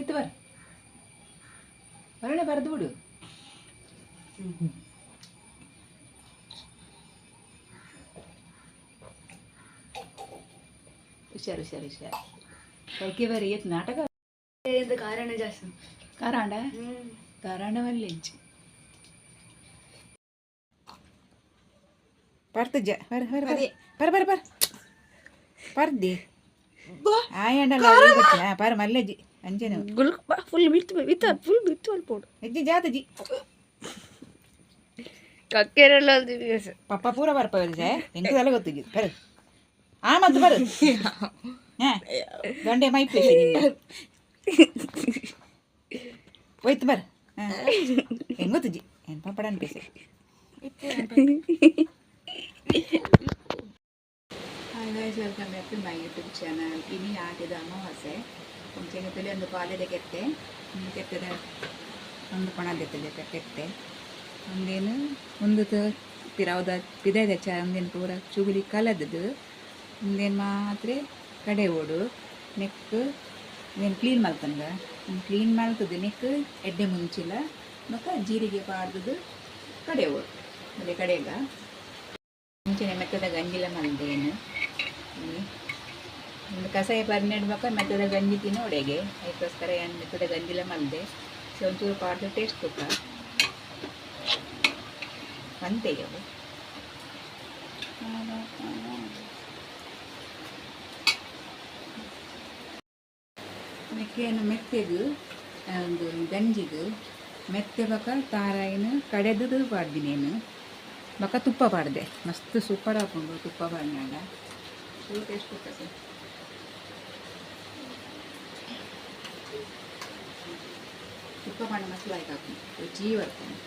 ಒಯ್ತು ಬರ್ ಒಳ್ಳೆ ಬರೆದು ಬಿಡು ಹುಷಾರು ಹುಷಾರು ಹುಷಾರು ಕೈಕೆ ಬರಿ ಏತ್ ನಾಟಕ ಇದು ಕಾರಣ ಜಾಸ್ತಿ ಕಾರಾಂಡ ಕಾರಾಂಡ ಮಲ್ಲಿಂಚು ಪರ್ತಜ್ಜ ಬರ ಬರ ಬರ ಬರ ಬರ ಬರ ಪರ್ದಿ ಆಯಂಡಲ್ಲ ಪರ ಮಲ್ಲಜ್ಜಿ ಅಂಜನ ಗುಲ್ ಫುಲ್ ಬಿತ್ತು ಬಿತ್ತ ಫುಲ್ ಬಿತ್ತು ಅಲ್ಲಿ ಪೋಡು ಹೆಜ್ಜೆ ಜಾತಜಿ ಕಕ್ಕೆರೆಲ್ಲ ಪಪ್ಪ ಪೂರ ಬರ್ಪವದು ಸೇ ಎಂಟು ತಲೆ ಗೊತ್ತಿದ್ದು ಬರು ಆ ಮತ್ತು ಬರು ಹಾ ಗಂಡೆ ಮೈಪೇಸಿ ಹೋಯ್ತು ಬರ್ ಹೆಂಗ್ ಗೊತ್ತಿಜ್ಜಿ ಏನು ಪಪ್ಪಡ ಅನ್ಪೇಸಿ hi guys welcome back to my YouTube channel ಇನಿ ಆಟಿದ ಅಮಾವಾಸ್ಯೆ ಮುಂಚೆಗತ್ತಲ್ಲಿ ಒಂದು ಪಾಲಿದೆ ಕೆತ್ತೆ ಒಂದು ಕೆತ್ತದ ಒಂದು ಪಣದೆತ್ತಲೆ ಕೆತ್ತೆ ಒಂದೇನು, ಒಂದು ಪಿರಾವದ ಪಿದಾಯ್ದ ಚ, ಒಂದೇನು ಪೂರ ಚುಗುಲಿ ಕಲದದು ಒಂದೇನು ಮಾತ್ರ ಕಡೆ ಓಡು ನೆಕ್ ಏನು ಕ್ಲೀನ್ ಮಾಡ್ತಂಗ ಕ್ಲೀನ್ ಮಾಡ್ತದೆ ನೆಕ್ ಎಡ್ಡೆ ಮುಂಚಿಲ್ಲ ಮತ್ತು ಜೀರಿಗೆ ಪಾಡ್ದು ಕಡೆ ಓಡು. ಅದೇ ಕಡೆಗ. ಮುಂಚೆನೆ ಮೆತ್ತದ ಗಂಜಿಲ ಮಲ್ದೇನು. ಹ್ಮ್. ಒಂದು ಕಷಾಯ ಮತ್ತು ಅದರ ಗಂಜಿ ತಿನ್ನು ಒಡೆಗೆ ಅದಕ್ಕೋಸ್ಕರ ಏನು ಗಂಜಿಲ ಮಲ್ದೆ. ಸೊ ಒಂಚೂರು ಪಾಡ್ದು ಟೇಸ್ಟ್ ತುಪ್ಪ ಅಂತೆ ಅವು ಮೆಕ್ಕೆಯನ್ನು ಮೆತ್ತೆದು ಒಂದು ಗಂಜಿದು ಮೆತ್ತೆ ಬಕ ತಾರಾಯಿನ ಕಡೆದು ಪಾಡ್ದಿನೇನು ಬಕ ತುಪ್ಪ ಪಾಡ್ದೆ ಮಸ್ತ್ ಸೂಪರ್ ಹಾಕೊಂಡು ತುಪ್ಪ ಪಾಡ್ನಾಗ ಟೇಸ್ಟ್ ಕೊಡ್ತದೆ ఎక్కువ మంది మసలు అవుతుంది రుచి పడుతుంది